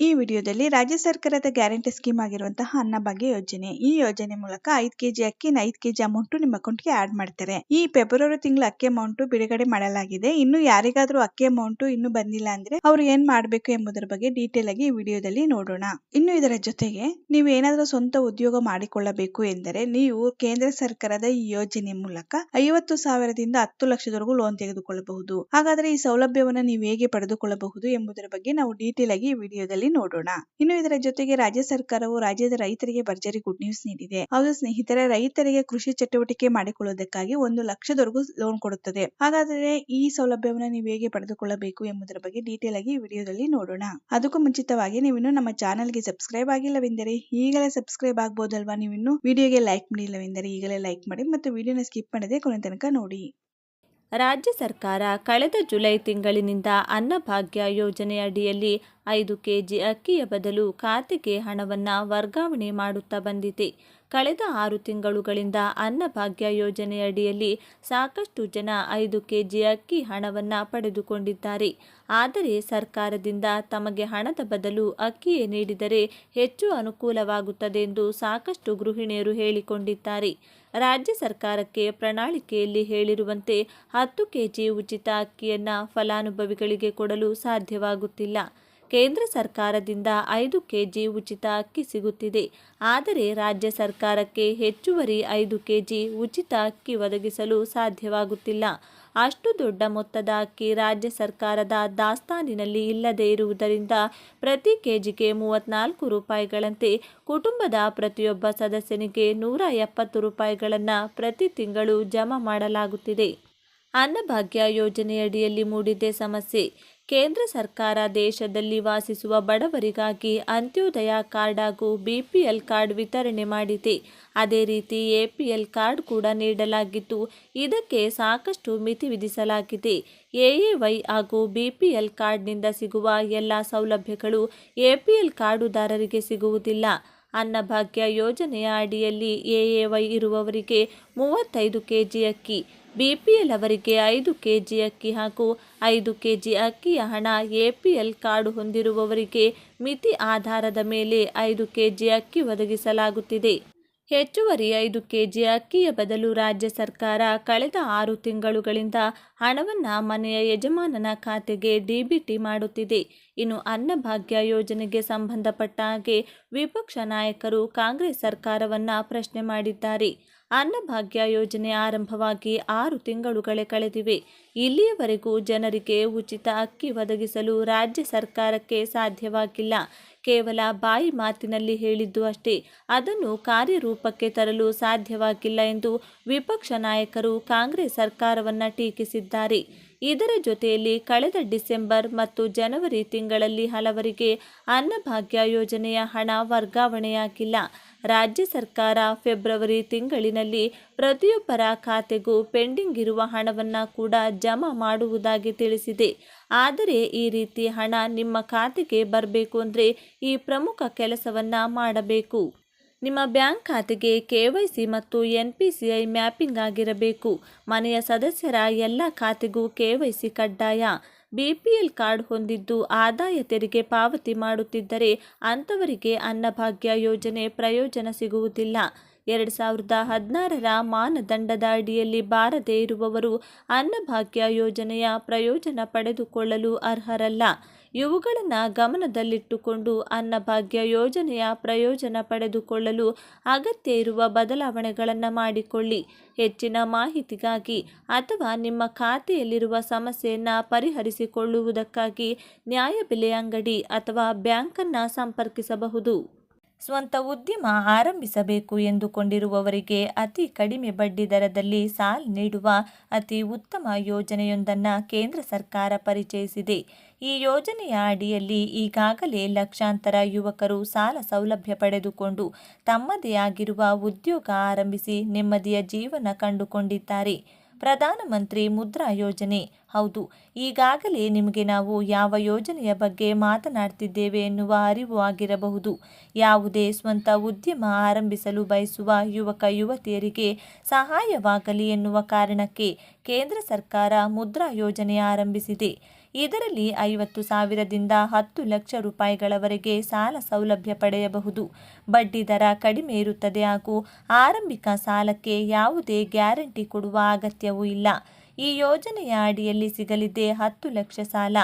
ಈ ವಿಡಿಯೋದಲ್ಲಿ ರಾಜ್ಯ ಸರ್ಕಾರದ ಗ್ಯಾರಂಟಿ ಸ್ಕೀಮ್ ಆಗಿರುವಂತಹ ಅನ್ನಭಾಗ್ಯ ಯೋಜನೆ. ಈ ಯೋಜನೆ ಮೂಲಕ ಐದು ಕೆಜಿ ಅಕ್ಕಿನ ಐದ್ ಕೆಜಿ ಅಮೌಂಟ್ ನಿಮ್ಮ ಅಕೌಂಟ್ಗೆ ಆಡ್ ಮಾಡ್ತಾರೆ. ಈ ಫೆಬ್ರವರಿ ತಿಂಗಳ ಅಕ್ಕಿ ಅಮೌಂಟ್ ಬಿಡುಗಡೆ ಮಾಡಲಾಗಿದೆ. ಇನ್ನು ಯಾರಿಗಾದ್ರೂ ಅಕ್ಕಿ ಅಮೌಂಟ್ ಇನ್ನು ಬಂದಿಲ್ಲ ಅಂದ್ರೆ ಅವ್ರು ಏನ್ ಮಾಡ್ಬೇಕು ಎಂಬುದರ ಬಗ್ಗೆ ಡೀಟೇಲ್ ಆಗಿ ಈ ವಿಡಿಯೋದಲ್ಲಿ ನೋಡೋಣ. ಇನ್ನು ಇದರ ಜೊತೆಗೆ ನೀವು ಏನಾದ್ರೂ ಸ್ವಂತ ಉದ್ಯೋಗ ಮಾಡಿಕೊಳ್ಳಬೇಕು ಎಂದರೆ ನೀವು ಕೇಂದ್ರ ಸರ್ಕಾರದ ಈ ಯೋಜನೆ ಮೂಲಕ ಐವತ್ತು ಸಾವಿರದಿಂದ ಹತ್ತು ಲಕ್ಷದವರೆಗೂ ಲೋನ್ ತೆಗೆದುಕೊಳ್ಳಬಹುದು. ಹಾಗಾದ್ರೆ ಈ ಸೌಲಭ್ಯವನ್ನು ನೀವು ಹೇಗೆ ಪಡೆದುಕೊಳ್ಳಬಹುದು ಎಂಬುದರ ಬಗ್ಗೆ ನಾವು ಡೀಟೇಲ್ ಆಗಿ ಈ ವಿಡಿಯೋದಲ್ಲಿ ನೋಡೋಣ. ಇನ್ನು ಇದರ ಜೊತೆಗೆ ರಾಜ್ಯ ಸರ್ಕಾರವು ರಾಜ್ಯದ ರೈತರಿಗೆ ಭರ್ಜರಿ ಗುಡ್ ನ್ಯೂಸ್ ನೀಡಿದೆ. ಹೌದು ಸ್ನೇಹಿತರೆ, ರೈತರಿಗೆ ಕೃಷಿ ಚಟುವಟಿಕೆ ಮಾಡಿಕೊಳ್ಳುವುದಕ್ಕಾಗಿ ಒಂದು ಲಕ್ಷದವರೆಗೂ ಲೋನ್ ಕೊಡುತ್ತದೆ. ಹಾಗಾದರೆ ಈ ಸೌಲಭ್ಯವನ್ನು ನೀವು ಹೇಗೆ ಪಡೆದುಕೊಳ್ಳಬೇಕು ಎಂಬುದರ ಬಗ್ಗೆ ಡೀಟೇಲ್ ಆಗಿ ವಿಡಿಯೋದಲ್ಲಿ ನೋಡೋಣ. ಅದಕ್ಕೂ ಮುಂಚಿತವಾಗಿ ನೀವು ಇನ್ನು ನಮ್ಮ ಚಾನೆಲ್ಗೆ ಸಬ್ಸ್ಕ್ರೈಬ್ ಆಗಿಲ್ಲವೆಂದರೆ ಈಗಲೇ ಸಬ್ಸ್ಕ್ರೈಬ್ ಆಗ್ಬೋದಲ್ವಾ? ನೀವಿನ್ನು ವಿಡಿಯೋಗೆ ಲೈಕ್ ಮಾಡಿಲ್ಲವೆಂದರೆ ಈಗಲೇ ಲೈಕ್ ಮಾಡಿ ಮತ್ತು ವಿಡಿಯೋನ ಸ್ಕಿಪ್ ಮಾಡದೆ ಕೊನೆ ತನಕ ನೋಡಿ. ರಾಜ್ಯ ಸರ್ಕಾರ ಕಳೆದ ಜುಲೈ ತಿಂಗಳಿನಿಂದ ಅನ್ನಭಾಗ್ಯ ಯೋಜನೆಯಡಿಯಲ್ಲಿ ಐದು ಕೆಜಿ ಅಕ್ಕಿಯ ಬದಲು ಖಾತೆಗೆ ಹಣವನ್ನು ವರ್ಗಾವಣೆ ಮಾಡುತ್ತಾ ಬಂದಿದೆ. ಕಳೆದ ಆರು ತಿಂಗಳುಗಳಿಂದ ಅನ್ನಭಾಗ್ಯ ಯೋಜನೆಯಡಿಯಲ್ಲಿ ಸಾಕಷ್ಟು ಜನ ಐದು ಕೆಜಿ ಅಕ್ಕಿ ಹಣವನ್ನು ಪಡೆದುಕೊಂಡಿದ್ದಾರೆ. ಆದರೆ ಸರ್ಕಾರದಿಂದ ತಮಗೆ ಹಣದ ಬದಲು ಅಕ್ಕಿಯೇ ನೀಡಿದರೆ ಹೆಚ್ಚು ಅನುಕೂಲವಾಗುತ್ತದೆ ಎಂದು ಸಾಕಷ್ಟು ಗೃಹಿಣಿಯರು ಹೇಳಿಕೊಂಡಿದ್ದಾರೆ. ರಾಜ್ಯ ಸರ್ಕಾರಕ್ಕೆ ಪ್ರಣಾಳಿಕೆಯಲ್ಲಿ ಹೇಳಿರುವಂತೆ ಹತ್ತು ಕೆಜಿ ಉಚಿತ ಅಕ್ಕಿಯನ್ನು ಫಲಾನುಭವಿಗಳಿಗೆ ಕೊಡಲು ಸಾಧ್ಯವಾಗುತ್ತಿಲ್ಲ. ಕೇಂದ್ರ ಸರ್ಕಾರದಿಂದ ಐದು ಕೆಜಿ ಉಚಿತ ಅಕ್ಕಿ ಸಿಗುತ್ತಿದೆ. ಆದರೆ ರಾಜ್ಯ ಸರ್ಕಾರಕ್ಕೆ ಹೆಚ್ಚುವರಿ ಐದು ಕೆಜಿ ಉಚಿತ ಅಕ್ಕಿ ಒದಗಿಸಲು ಸಾಧ್ಯವಾಗುತ್ತಿಲ್ಲ. ಅಷ್ಟು ದೊಡ್ಡ ಮೊತ್ತದ ಅಕ್ಕಿ ರಾಜ್ಯ ಸರ್ಕಾರದ ದಾಸ್ತಾನಿನಲ್ಲಿ ಇಲ್ಲದೇ ಇರುವುದರಿಂದ ಪ್ರತಿ ಕೆಜಿಗೆ ಮೂವತ್ನಾಲ್ಕು ರೂಪಾಯಿಗಳಂತೆ ಕುಟುಂಬದ ಪ್ರತಿಯೊಬ್ಬ ಸದಸ್ಯನಿಗೆ ನೂರ ಎಪ್ಪತ್ತು ರೂಪಾಯಿಗಳನ್ನು ಪ್ರತಿ ತಿಂಗಳು ಜಮಾ ಮಾಡಲಾಗುತ್ತಿದೆ. ಅನ್ನಭಾಗ್ಯ ಯೋಜನೆಯಡಿಯಲ್ಲಿ ಮೂಡಿದೆ ಸಮಸ್ಯೆ. ಕೇಂದ್ರ ಸರ್ಕಾರ ದೇಶದಲ್ಲಿ ವಾಸಿಸುವ ಬಡವರಿಗಾಗಿ ಅಂತ್ಯೋದಯ ಕಾರ್ಡ್ ಹಾಗೂ ಬಿಪಿಎಲ್ ಕಾರ್ಡ್ ವಿತರಣೆ ಮಾಡಿದೆ. ಅದೇ ರೀತಿ ಎಪಿಎಲ್ ಕಾರ್ಡ್ ಕೂಡ ನೀಡಲಾಗಿದ್ದು, ಇದಕ್ಕೆ ಸಾಕಷ್ಟು ಮಿತಿ ವಿಧಿಸಲಾಗಿದೆ. ಎಎವೈ ಹಾಗೂ ಬಿಪಿಎಲ್ ಕಾರ್ಡ್ನಿಂದ ಸಿಗುವ ಎಲ್ಲ ಸೌಲಭ್ಯಗಳು ಎಪಿಎಲ್ ಕಾರ್ಡುದಾರರಿಗೆ ಸಿಗುವುದಿಲ್ಲ. ಅನ್ನಭಾಗ್ಯ ಯೋಜನೆಯ ಅಡಿಯಲ್ಲಿ ಎಎವೈ ಇರುವವರಿಗೆ ಮೂವತ್ತೈದು ಕೆಜಿ ಅಕ್ಕಿ ಬಿಪಿಎಲ್ ಅವರಿಗೆ ಐದು ಕೆಜಿ ಅಕ್ಕಿ ಹಾಗೂ ಐದು ಕೆಜಿ ಅಕ್ಕಿಯ ಹಣ ಎಪಿಎಲ್ ಕಾರ್ಡು ಹೊಂದಿರುವವರಿಗೆ ಮಿತಿ ಆಧಾರದ ಮೇಲೆ ಐದು ಕೆಜಿ ಅಕ್ಕಿ ಒದಗಿಸಲಾಗುತ್ತಿದೆ. ಹೆಚ್ಚುವರಿ ಐದು ಕೆಜಿ ಅಕ್ಕಿಯ ಬದಲು ರಾಜ್ಯ ಸರ್ಕಾರ ಕಳೆದ ಆರು ತಿಂಗಳುಗಳಿಂದ ಹಣವನ್ನು ಮನೆಯ ಯಜಮಾನನ ಖಾತೆಗೆ ಡಿಬಿಟಿ ಮಾಡುತ್ತಿದೆ. ಇನ್ನು ಅನ್ನಭಾಗ್ಯ ಯೋಜನೆಗೆ ಸಂಬಂಧಪಟ್ಟ ಹಾಗೆ ವಿಪಕ್ಷ ನಾಯಕರು ಕಾಂಗ್ರೆಸ್ ಸರ್ಕಾರವನ್ನು ಪ್ರಶ್ನೆ ಮಾಡಿದ್ದಾರೆ. ಅನ್ನಭಾಗ್ಯ ಯೋಜನೆ ಆರಂಭವಾಗಿ ಆರು ತಿಂಗಳುಗಳೇ ಕಳೆದಿವೆ. ಇಲ್ಲಿಯವರೆಗೂ ಜನರಿಗೆ ಉಚಿತ ಅಕ್ಕಿ ಒದಗಿಸಲು ರಾಜ್ಯ ಸರ್ಕಾರಕ್ಕೆ ಸಾಧ್ಯವಾಗಿಲ್ಲ. ಕೇವಲ ಬಾಯಿ ಮಾತಿನಲ್ಲಿ ಹೇಳಿದ್ದು ಅಷ್ಟೇ. ಅದನ್ನು ಕಾರ್ಯರೂಪಕ್ಕೆ ತರಲು ಸಾಧ್ಯವಾಗಿಲ್ಲ ಎಂದು ವಿಪಕ್ಷ ನಾಯಕರು ಕಾಂಗ್ರೆಸ್ ಸರ್ಕಾರವನ್ನು ಟೀಕಿಸಿದ್ದಾರೆ. ಇದರ ಜೊತೆಯಲ್ಲಿ ಕಳೆದ ಡಿಸೆಂಬರ್ ಮತ್ತು ಜನವರಿ ತಿಂಗಳಲ್ಲಿ ಹಲವರಿಗೆ ಅನ್ನಭಾಗ್ಯ ಯೋಜನೆಯ ಹಣ ವರ್ಗಾವಣೆಯಾಗಿಲ್ಲ. ರಾಜ್ಯ ಸರ್ಕಾರ ಫೆಬ್ರವರಿ ತಿಂಗಳಿನಲ್ಲಿ ಪ್ರತಿಯೊಬ್ಬರ ಖಾತೆಗೂ ಪೆಂಡಿಂಗ್ ಇರುವ ಹಣವನ್ನು ಕೂಡ ಜಮಾ ಮಾಡುವುದಾಗಿ ತಿಳಿಸಿದೆ. ಆದರೆ ಈ ರೀತಿ ಹಣ ನಿಮ್ಮ ಖಾತೆಗೆ ಬರಬೇಕು ಅಂದರೆ ಈ ಪ್ರಮುಖ ಕೆಲಸವನ್ನು ಮಾಡಬೇಕು. ನಿಮ್ಮ ಬ್ಯಾಂಕ್ ಖಾತೆಗೆ ಕೆ ವೈ ಸಿ ಮತ್ತು N P C I mapping ಆಗಿರಬೇಕು. ಮನೆಯ ಸದಸ್ಯರ ಎಲ್ಲ ಖಾತೆಗೂ ಕೆ ವೈ ಸಿ ಕಡ್ಡಾಯ. ಬಿ ಪಿ ಎಲ್ ಕಾರ್ಡ್ ಹೊಂದಿದ್ದು ಆದಾಯ ತೆರಿಗೆ ಪಾವತಿ ಮಾಡುತ್ತಿದ್ದರೆ ಅಂಥವರಿಗೆ ಅನ್ನಭಾಗ್ಯ ಯೋಜನೆ ಪ್ರಯೋಜನ ಸಿಗುವುದಿಲ್ಲ. ಎರಡು ಸಾವಿರದ ಹದಿನಾರರ ಮಾನದಂಡದ ಅಡಿಯಲ್ಲಿ ಬಾರದೇ ಇರುವವರು ಅನ್ನಭಾಗ್ಯ ಯೋಜನೆಯ ಪ್ರಯೋಜನ ಪಡೆದುಕೊಳ್ಳಲು ಅರ್ಹರಲ್ಲ. ಇವುಗಳನ್ನು ಗಮನದಲ್ಲಿಟ್ಟುಕೊಂಡು ಅನ್ನಭಾಗ್ಯ ಯೋಜನೆಯ ಪ್ರಯೋಜನ ಪಡೆದುಕೊಳ್ಳಲು ಅಗತ್ಯ ಇರುವ ಬದಲಾವಣೆಗಳನ್ನು ಮಾಡಿಕೊಳ್ಳಿ. ಹೆಚ್ಚಿನ ಮಾಹಿತಿಗಾಗಿ ಅಥವಾ ನಿಮ್ಮ ಖಾತೆಯಲ್ಲಿರುವ ಸಮಸ್ಯೆಯನ್ನು ಪರಿಹರಿಸಿಕೊಳ್ಳುವುದಕ್ಕಾಗಿ ನ್ಯಾಯಬೆಲೆ ಅಂಗಡಿ ಅಥವಾ ಬ್ಯಾಂಕನ್ನು ಸಂಪರ್ಕಿಸಬಹುದು. ಸ್ವಂತ ಉದ್ಯಮ ಆರಂಭಿಸಬೇಕು ಎಂದುಕೊಂಡಿರುವವರಿಗೆ ಅತಿ ಕಡಿಮೆ ಬಡ್ಡಿ ದರದಲ್ಲಿ ಸಾಲ ನೀಡುವ ಅತಿ ಉತ್ತಮ ಯೋಜನೆಯೊಂದನ್ನು ಕೇಂದ್ರ ಸರ್ಕಾರ ಪರಿಚಯಿಸಿದೆ. ಈ ಯೋಜನೆಯ ಅಡಿಯಲ್ಲಿ ಈಗಾಗಲೇ ಲಕ್ಷಾಂತರ ಯುವಕರು ಸಾಲ ಸೌಲಭ್ಯ ಪಡೆದುಕೊಂಡು ತಮ್ಮದೇ ಆಗಿರುವ ಉದ್ಯೋಗ ಆರಂಭಿಸಿ ನೆಮ್ಮದಿಯ ಜೀವನ ಕಂಡುಕೊಂಡಿದ್ದಾರೆ. ಪ್ರಧಾನಮಂತ್ರಿ ಮುದ್ರಾ ಯೋಜನೆ. ಹೌದು, ಈಗಾಗಲೇ ನಿಮಗೆ ನಾವು ಯಾವ ಯೋಜನೆಯ ಬಗ್ಗೆ ಮಾತನಾಡ್ತಿದ್ದೇವೆ ಎನ್ನುವ ಅರಿವು ಆಗಿರಬಹುದು. ಯಾವುದೇ ಸ್ವಂತ ಉದ್ಯಮ ಆರಂಭಿಸಲು ಬಯಸುವ ಯುವಕ ಯುವತಿಯರಿಗೆ ಸಹಾಯವಾಗಲಿ ಎನ್ನುವ ಕಾರಣಕ್ಕೆ ಕೇಂದ್ರ ಸರ್ಕಾರ ಮುದ್ರಾ ಯೋಜನೆ ಆರಂಭಿಸಿದೆ. ಇದರಲ್ಲಿ ಐವತ್ತು ಸಾವಿರದಿಂದ ಹತ್ತು ಲಕ್ಷ ರೂಪಾಯಿಗಳವರೆಗೆ ಸಾಲ ಸೌಲಭ್ಯ ಪಡೆಯಬಹುದು. ಬಡ್ಡಿ ದರ ಕಡಿಮೆ ಇರುತ್ತದೆ ಹಾಗೂ ಆರಂಭಿಕ ಸಾಲಕ್ಕೆ ಯಾವುದೇ ಗ್ಯಾರಂಟಿ ಕೊಡುವ ಅಗತ್ಯವೂ ಇಲ್ಲ. ಈ ಯೋಜನೆಯ ಅಡಿಯಲ್ಲಿ ಸಿಗಲಿದೆ ಹತ್ತು ಲಕ್ಷ ಸಾಲ.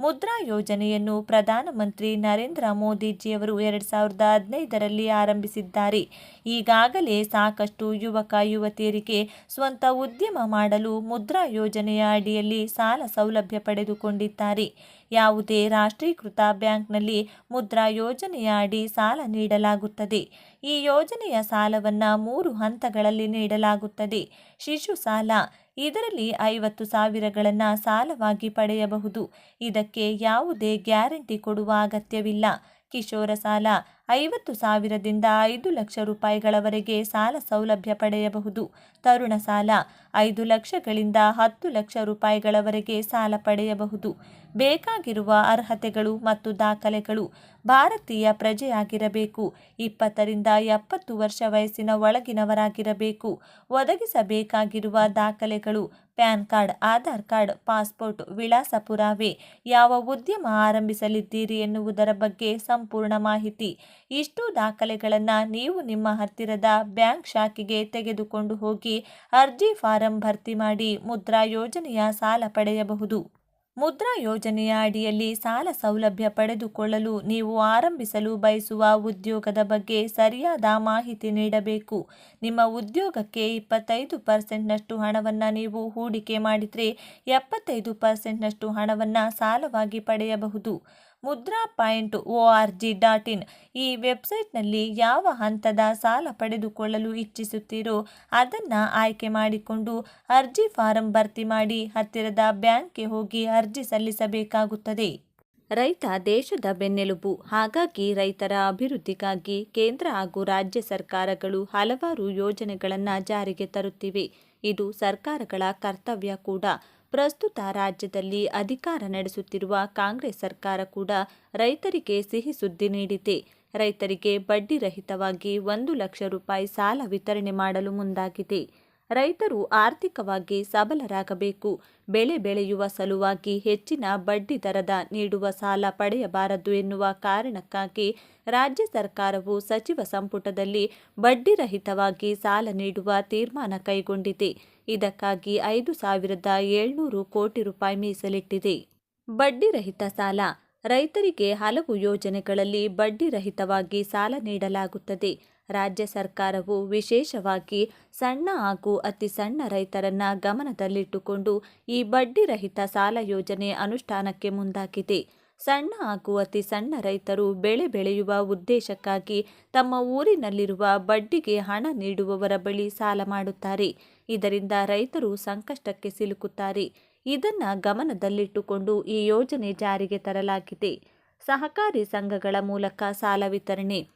ಮುದ್ರಾ ಯೋಜನೆಯನ್ನು ಪ್ರಧಾನಮಂತ್ರಿ ನರೇಂದ್ರ ಮೋದಿಜಿಯವರು ಎರಡು ಸಾವಿರದ ಹದಿನೈದರಲ್ಲಿ ಆರಂಭಿಸಿದ್ದಾರೆ. ಈಗಾಗಲೇ ಸಾಕಷ್ಟು ಯುವಕ, ಯುವತಿಯರಿಗೆ ಸ್ವಂತ ಉದ್ಯಮ ಮಾಡಲು ಮುದ್ರಾ ಯೋಜನೆಯ ಅಡಿಯಲ್ಲಿ ಸಾಲ ಸೌಲಭ್ಯ ಪಡೆದುಕೊಂಡಿದ್ದಾರೆ. ಯಾವುದೇ ರಾಷ್ಟ್ರೀಕೃತ ಬ್ಯಾಂಕ್ನಲ್ಲಿ ಮುದ್ರಾ ಯೋಜನೆಯ ಅಡಿ ಸಾಲ ನೀಡಲಾಗುತ್ತದೆ. ಈ ಯೋಜನೆಯ ಸಾಲವನ್ನು ಮೂರು ಹಂತಗಳಲ್ಲಿ ನೀಡಲಾಗುತ್ತದೆ. ಶಿಶು ಸಾಲ, ಇದರಲ್ಲಿ ಐವತ್ತು ಸಾವಿರಗಳನ್ನು ಸಾಲವಾಗಿ ಪಡೆಯಬಹುದು. ಇದಕ್ಕೆ ಯಾವುದೇ ಗ್ಯಾರಂಟಿ ಕೊಡುವ ಅಗತ್ಯವಿಲ್ಲ. ಕಿಶೋರ ಸಾಲ ಐವತ್ತು ಸಾವಿರದಿಂದ ಐದು ಲಕ್ಷ ರೂಪಾಯಿಗಳವರೆಗೆ ಸಾಲ ಸೌಲಭ್ಯ ಪಡೆಯಬಹುದು. ತರುಣ ಸಾಲ, ಐದು ಲಕ್ಷಗಳಿಂದ ಹತ್ತು ಲಕ್ಷ ರೂಪಾಯಿಗಳವರೆಗೆ ಸಾಲ ಪಡೆಯಬಹುದು. ಬೇಕಾಗಿರುವ ಅರ್ಹತೆಗಳು ಮತ್ತು ದಾಖಲೆಗಳು ಭಾರತೀಯ ಪ್ರಜೆಯಾಗಿರಬೇಕು. ಇಪ್ಪತ್ತರಿಂದ ಎಪ್ಪತ್ತು ವರ್ಷ ವಯಸ್ಸಿನ ಒಳಗಿನವರಾಗಿರಬೇಕು. ಒದಗಿಸಬೇಕಾಗಿರುವ ದಾಖಲೆಗಳು PAN card, Aadhaar card, passport ವಿಳಾಸ ಪುರಾವೆ ಯಾವ ಉದ್ಯಮ ಆರಂಭಿಸಲಿದ್ದೀರಿ ಎನ್ನುವುದರ ಬಗ್ಗೆ ಸಂಪೂರ್ಣ ಮಾಹಿತಿ. ಇಷ್ಟು ದಾಖಲೆಗಳನ್ನು ನೀವು ನಿಮ್ಮ ಹತ್ತಿರದ ಬ್ಯಾಂಕ್ ಶಾಖೆಗೆ ತೆಗೆದುಕೊಂಡು ಹೋಗಿ ಅರ್ಜಿ ಫಾರಂ ಭರ್ತಿ ಮಾಡಿ ಮುದ್ರಾ ಯೋಜನೆಯ ಸಾಲ ಪಡೆಯಬಹುದು. ಮುದ್ರಾ ಯೋಜನೆಯ ಅಡಿಯಲ್ಲಿ ಸಾಲ ಸೌಲಭ್ಯ ಪಡೆದುಕೊಳ್ಳಲು ನೀವು ಆರಂಭಿಸಲು ಬಯಸುವ ಉದ್ಯೋಗದ ಬಗ್ಗೆ ಸರಿಯಾದ ಮಾಹಿತಿ ನೀಡಬೇಕು. ನಿಮ್ಮ ಉದ್ಯೋಗಕ್ಕೆ ಇಪ್ಪತ್ತೈದು ಪರ್ಸೆಂಟ್ನಷ್ಟು ಹಣವನ್ನು ನೀವು ಹೂಡಿಕೆ ಮಾಡಿದರೆ ಎಪ್ಪತ್ತೈದು ಪರ್ಸೆಂಟ್ನಷ್ಟು ಹಣವನ್ನು ಸಾಲವಾಗಿ ಪಡೆಯಬಹುದು. Mudra point O R G dot in. ಈ ವೆಬ್ಸೈಟ್ನಲ್ಲಿ ಯಾವ ಹಂತದ ಸಾಲ ಪಡೆದುಕೊಳ್ಳಲು ಇಚ್ಛಿಸುತ್ತೀರೋ ಅದನ್ನು ಆಯ್ಕೆ ಮಾಡಿಕೊಂಡು ಅರ್ಜಿ ಫಾರಂ ಭರ್ತಿ ಮಾಡಿ ಹತ್ತಿರದ ಬ್ಯಾಂಕ್ಗೆ ಹೋಗಿ ಅರ್ಜಿ ಸಲ್ಲಿಸಬೇಕಾಗುತ್ತದೆ. ರೈತ ದೇಶದ ಬೆನ್ನೆಲುಬು. ಹಾಗಾಗಿ ರೈತರ ಅಭಿವೃದ್ಧಿಗಾಗಿ ಕೇಂದ್ರ ಹಾಗೂ ರಾಜ್ಯ ಸರ್ಕಾರಗಳು ಹಲವಾರು ಯೋಜನೆಗಳನ್ನು ಜಾರಿಗೆ ತರುತ್ತಿವೆ. ಇದು ಸರ್ಕಾರಗಳ ಕರ್ತವ್ಯ ಕೂಡ. ಪ್ರಸ್ತುತ ರಾಜ್ಯದಲ್ಲಿ ಅಧಿಕಾರ ನಡೆಸುತ್ತಿರುವ ಕಾಂಗ್ರೆಸ್ ಸರ್ಕಾರ ಕೂಡ ರೈತರಿಗೆ ಸಿಹಿ ಸುದ್ದಿ ನೀಡಿದೆ. ರೈತರಿಗೆ ಬಡ್ಡಿರಹಿತವಾಗಿ ಒಂದು ಲಕ್ಷ ರೂಪಾಯಿ ಸಾಲ ವಿತರಣೆ ಮಾಡಲು ಮುಂದಾಗಿದೆ. ರೈತರು ಆರ್ಥಿಕವಾಗಿ ಸಬಲರಾಗಬೇಕು. ಬೆಳೆ ಬೆಳೆಯುವ ಸಲುವಾಗಿ ಹೆಚ್ಚಿನ ಬಡ್ಡಿ ದರದ ನೀಡುವ ಸಾಲ ಪಡೆಯಬಾರದು ಎನ್ನುವ ಕಾರಣಕ್ಕಾಗಿ ರಾಜ್ಯ ಸರ್ಕಾರವು ಸಚಿವ ಸಂಪುಟದಲ್ಲಿ ಬಡ್ಡಿರಹಿತವಾಗಿ ಸಾಲ ನೀಡುವ ತೀರ್ಮಾನ ಕೈಗೊಂಡಿದೆ. ಇದಕ್ಕಾಗಿ ಐದು ಸಾವಿರದ ಏಳ್ನೂರು ಕೋಟಿ ರೂಪಾಯಿ ಮೀಸಲಿಟ್ಟಿದೆ. ಬಡ್ಡಿರಹಿತ ಸಾಲ. ರೈತರಿಗೆ ಹಲವು ಯೋಜನೆಗಳಲ್ಲಿ ಬಡ್ಡಿರಹಿತವಾಗಿ ಸಾಲ ನೀಡಲಾಗುತ್ತದೆ. ರಾಜ್ಯ ಸರ್ಕಾರವು ವಿಶೇಷವಾಗಿ ಸಣ್ಣ ಹಾಗೂ ಅತಿ ಸಣ್ಣ ರೈತರನ್ನ ಗಮನದಲ್ಲಿಟ್ಟುಕೊಂಡು ಈ ಬಡ್ಡಿ ರಹಿತ ಸಾಲ ಯೋಜನೆ ಅನುಷ್ಠಾನಕ್ಕೆ ಮುಂದಾಗಿದೆ. ಸಣ್ಣ ಹಾಗೂ ಅತಿ ಸಣ್ಣ ರೈತರು ಬೆಳೆ ಬೆಳೆಯುವ ಉದ್ದೇಶಕ್ಕಾಗಿ ತಮ್ಮ ಊರಿನಲ್ಲಿರುವ ಬಡ್ಡಿಗೆ ಹಣ ನೀಡುವವರ ಬಳಿ ಸಾಲ ಮಾಡುತ್ತಾರೆ. ಇದರಿಂದ ರೈತರು ಸಂಕಷ್ಟಕ್ಕೆ ಸಿಲುಕುತ್ತಾರೆ. ಇದನ್ನ ಗಮನದಲ್ಲಿಟ್ಟುಕೊಂಡು ಈ ಯೋಜನೆ ಜಾರಿಗೆ ತರಲಾಗಿದೆ. ಸಹಕಾರಿ ಸಂಘಗಳ ಮೂಲಕ ಸಾಲ ವಿತರಣೆ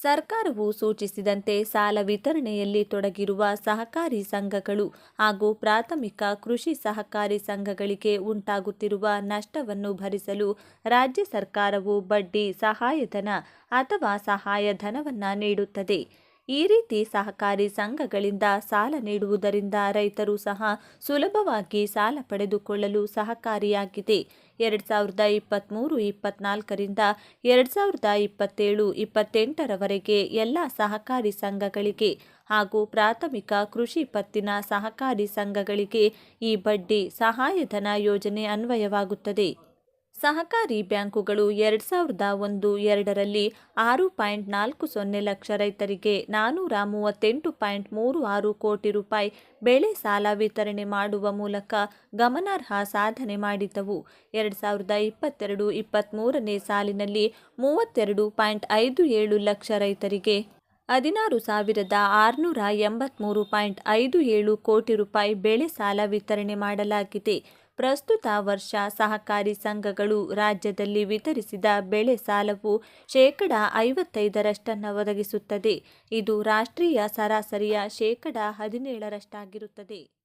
ಸರ್ಕಾರವು ಸೂಚಿಸಿದಂತೆ ಸಾಲ ವಿತರಣೆಯಲ್ಲಿ ತೊಡಗಿರುವ ಸಹಕಾರಿ ಸಂಘಗಳು ಹಾಗೂ ಪ್ರಾಥಮಿಕ ಕೃಷಿ ಸಹಕಾರಿ ಸಂಘಗಳಿಗೆ ಉಂಟಾಗುತ್ತಿರುವ ನಷ್ಟವನ್ನು ಭರಿಸಲು ರಾಜ್ಯ ಸರ್ಕಾರವು ಬಡ್ಡಿ, ಸಹಾಯಧನ ಅಥವಾ ಸಹಾಯಧನವನ್ನು ನೀಡುತ್ತದೆ. ಈ ರೀತಿ ಸಹಕಾರಿ ಸಂಘಗಳಿಂದ ಸಾಲ ನೀಡುವುದರಿಂದ ರೈತರು ಸಹ ಸುಲಭವಾಗಿ ಸಾಲ ಪಡೆದುಕೊಳ್ಳಲು ಸಹಕಾರಿಯಾಗಿದೆ. ಎರಡು ಸಾವಿರದ ಇಪ್ಪತ್ತ್ಮೂರು ಇಪ್ಪತ್ನಾಲ್ಕರಿಂದ ಎರಡು ಸಾವಿರದ ಇಪ್ಪತ್ತೇಳು, ಇಪ್ಪತ್ತೆಂಟರವರೆಗೆ ಎಲ್ಲ ಸಹಕಾರಿ ಸಂಘಗಳಿಗೆ ಹಾಗೂ ಪ್ರಾಥಮಿಕ ಕೃಷಿ ಪತ್ತಿನ ಸಹಕಾರಿ ಸಂಘಗಳಿಗೆ ಈ ಬಡ್ಡಿ ಸಹಾಯಧನ ಯೋಜನೆ ಅನ್ವಯವಾಗುತ್ತದೆ. ಸಹಕಾರಿ ಬ್ಯಾಂಕುಗಳು ಎರಡು ಸಾವಿರದ ಒಂದು ಎರಡರಲ್ಲಿ ಆರು ಪಾಯಿಂಟ್ ನಾಲ್ಕು ಸೊನ್ನೆ ಲಕ್ಷ ರೈತರಿಗೆ ನಾನ್ನೂರ ಮೂವತ್ತೆಂಟು ಪಾಯಿಂಟ್ ಮೂರು ಆರು ಕೋಟಿ ರೂಪಾಯಿ ಬೆಳೆ ಸಾಲ ವಿತರಣೆ ಮಾಡುವ ಮೂಲಕ ಗಮನಾರ್ಹ ಸಾಧನೆ ಮಾಡಿದ್ದವು. ಎರಡು ಸಾವಿರದ ಇಪ್ಪತ್ತೆರಡು ಇಪ್ಪತ್ತ್ಮೂರನೇ ಸಾಲಿನಲ್ಲಿ ಮೂವತ್ತೆರಡು ಪಾಯಿಂಟ್ ಐದು ಏಳು ಲಕ್ಷ ರೈತರಿಗೆ ಹದಿನಾರು ಸಾವಿರದ ಆರುನೂರ ಎಂಬತ್ತ್ಮೂರು ಪಾಯಿಂಟ್ ಐದು ಏಳು ಕೋಟಿ ರೂಪಾಯಿ ಬೆಳೆ ಸಾಲ ವಿತರಣೆ ಮಾಡಲಾಗಿದೆ. ಪ್ರಸ್ತುತ ವರ್ಷ ಸಹಕಾರಿ ಸಂಘಗಳು ರಾಜ್ಯದಲ್ಲಿ ವಿತರಿಸಿದ ಬೆಳೆ ಸಾಲವು ಶೇಕಡ ಐವತ್ತೈದರಷ್ಟನ್ನು ಒದಗಿಸುತ್ತದೆ. ಇದು ರಾಷ್ಟ್ರೀಯ ಸರಾಸರಿಯ ಶೇಕಡ ಹದಿನೇಳರಷ್ಟಾಗಿರುತ್ತದೆ.